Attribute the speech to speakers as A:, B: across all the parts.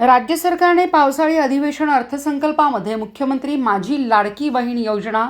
A: राज्य सरकारने पावसाळी अधिवेशन अर्थसंकल्पामध्ये मुख्यमंत्री माझी लाडकी बहीण योजना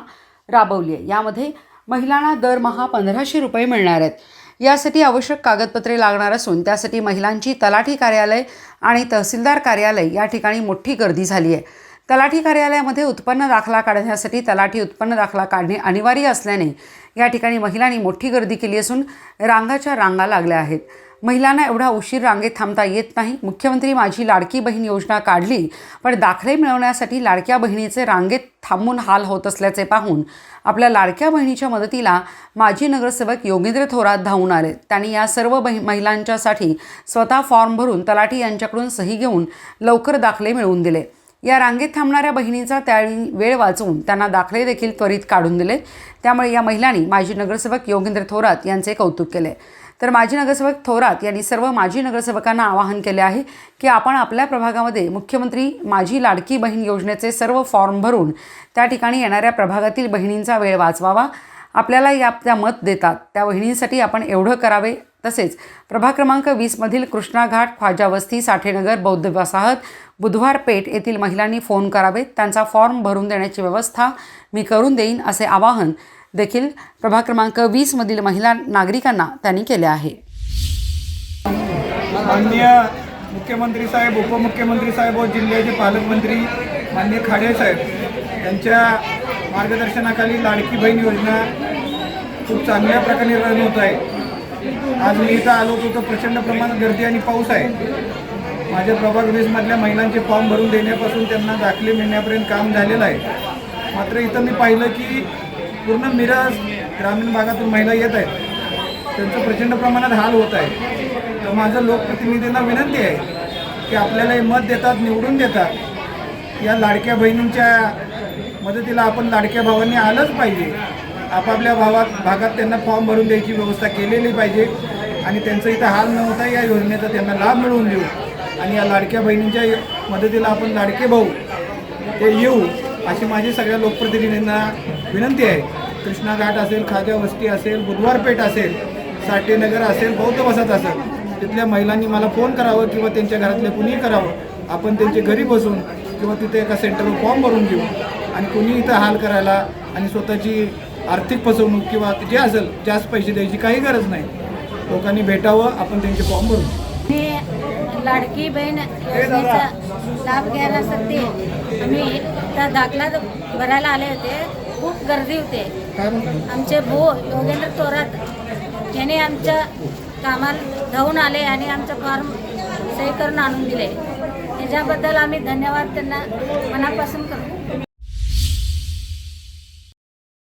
A: राबवली आहे. यामध्ये महिलांना दरमहा पंधराशे रुपये मिळणार आहेत. यासाठी आवश्यक कागदपत्रे लागणार असून त्यासाठी महिलांची तलाठी कार्यालय आणि तहसीलदार कार्यालय या ठिकाणी मोठी गर्दी झाली आहे. तलाठी कार्यालयामध्ये उत्पन्न दाखला काढण्यासाठी तलाठी उत्पन्न दाखला काढणे अनिवार्य असल्याने या ठिकाणी महिलांनी मोठी गर्दी केली असून रांगाच्या रांगा लागल्या आहेत. महिलांना एवढा उशीर रांगेत थांबता येत नाही. मुख्यमंत्री माझी लाडकी बहीण योजना काढली पण दाखले मिळवण्यासाठी लाडक्या बहिणीचे रांगेत थांबून हाल होत असल्याचे पाहून आपल्या लाडक्या बहिणीच्या मदतीला माजी नगरसेवक योगेंद्र थोरात धावून आले. त्यांनी या सर्व बहि महिलांच्यासाठी स्वतः फॉर्म भरून तलाठी यांच्याकडून सही घेऊन लवकर दाखले मिळवून दिले. या रांगेत थांबणाऱ्या बहिणींचा त्यावेळी वेळ वाचवून त्यांना दाखले देखील त्वरित काढून दिले. त्यामुळे या महिलांनी माजी नगरसेवक योगेंद्र थोरात यांचे कौतुक केले. तर माजी नगरसेवक थोरात यांनी सर्व माजी नगरसेवकांना आवाहन केले आहे की आपण आपल्या प्रभागामध्ये मुख्यमंत्री माझी लाडकी बहीण योजनेचे सर्व फॉर्म भरून त्या ठिकाणी येणाऱ्या प्रभागातील बहिणींचा वेळ वाचवावा. आपल्याला या त्या मत देतात. त्या बहिणींसाठी आपण एवढं करावे. तसेच प्रभाग क्रमांक वीसमधील कृष्णाघाट ख्वाजा वस्ती साठेनगर बौद्ध वसाहत बुधवार पेठ येथील महिलांनी फोन करावेत त्यांचा फॉर्म भरून देण्याची व्यवस्था मी करून देईन असे आवाहन देखील प्रभाग क्रमांक वीसमधील महिला नागरिकांना त्यांनी केल्या आहे.
B: माननीय मुख्यमंत्री साहेब उपमुख्यमंत्री साहेब व जिल्ह्याचे पालकमंत्री माननीय खाडे साहेब यांच्या मार्गदर्शनाखाली लाडकी बहीण योजना खूप चांगल्या प्रकारे रन होत आहे. आज मी इथं आलो होतो तर प्रचंड प्रमाणात गर्दी आणि पाऊस आहे. माझ्या प्रभाग वीसमधल्या महिलांचे फॉर्म भरून देण्यापासून त्यांना दाखले मिळण्यापर्यंत काम झालेलं आहे. मात्र इथं मी पाहिलं की पूर्ण मिरज ग्रामीण भागातून महिला येत आहेत. त्यांचं प्रचंड प्रमाणात हाल होत आहे. तर माझं लोकप्रतिनिधींना विनंती आहे की आपल्याला हे मत देतात निवडून देतात. या लाडक्या बहिणींच्या मदतीला आपण लाडक्या भावांनी आलंच पाहिजे. आपापल्या भावात भागात त्यांना फॉर्म भरून द्यायची व्यवस्था केलेली पाहिजे. आणि त्यांचं इथं हाल न होता या योजनेचा त्यांना लाभ मिळवून देऊ. आणि या लाडक्या बहिणींच्या मदतीला आपण लाडके भाऊ ते येऊ. अशी माझी सगळ्या लोकप्रतिनिधींना विनंती आहे. कृष्णा घाट असेल खाजा वस्ती असेल बुधवार पेठ असेल साठेनगर असेल बौद्ध वसाहत असेल तिथल्या महिलांनी मला फोन करावं किंवा त्यांच्या घरातले कुणीही करावं. आपण त्यांचे घरी बसून किंवा तिथे एका सेंटरवर फॉर्म भरून घेऊ आणि कुणी इथं हाल करायला आणि स्वतःची आर्थिक फसवणूक किंवा जे असेल जास्त पैसे द्यायची काही गरज नाही. लोकांनी भेटावं आपण त्यांचे फॉर्म भरून
C: मी लाडकी बहीण योजनेचा लाभ घ्यायसाठी आम्ही त्या दाखला भरायला आले होते. खूप गर्दी होते. आमचे भाऊ योगेंद्र थोरात यांनी आमच्या कामाला धावून आले आणि आमचं फॉर्म सही करून आणून दिले. त्याच्याबद्दल आम्ही धन्यवाद त्यांना मनापासून करतो.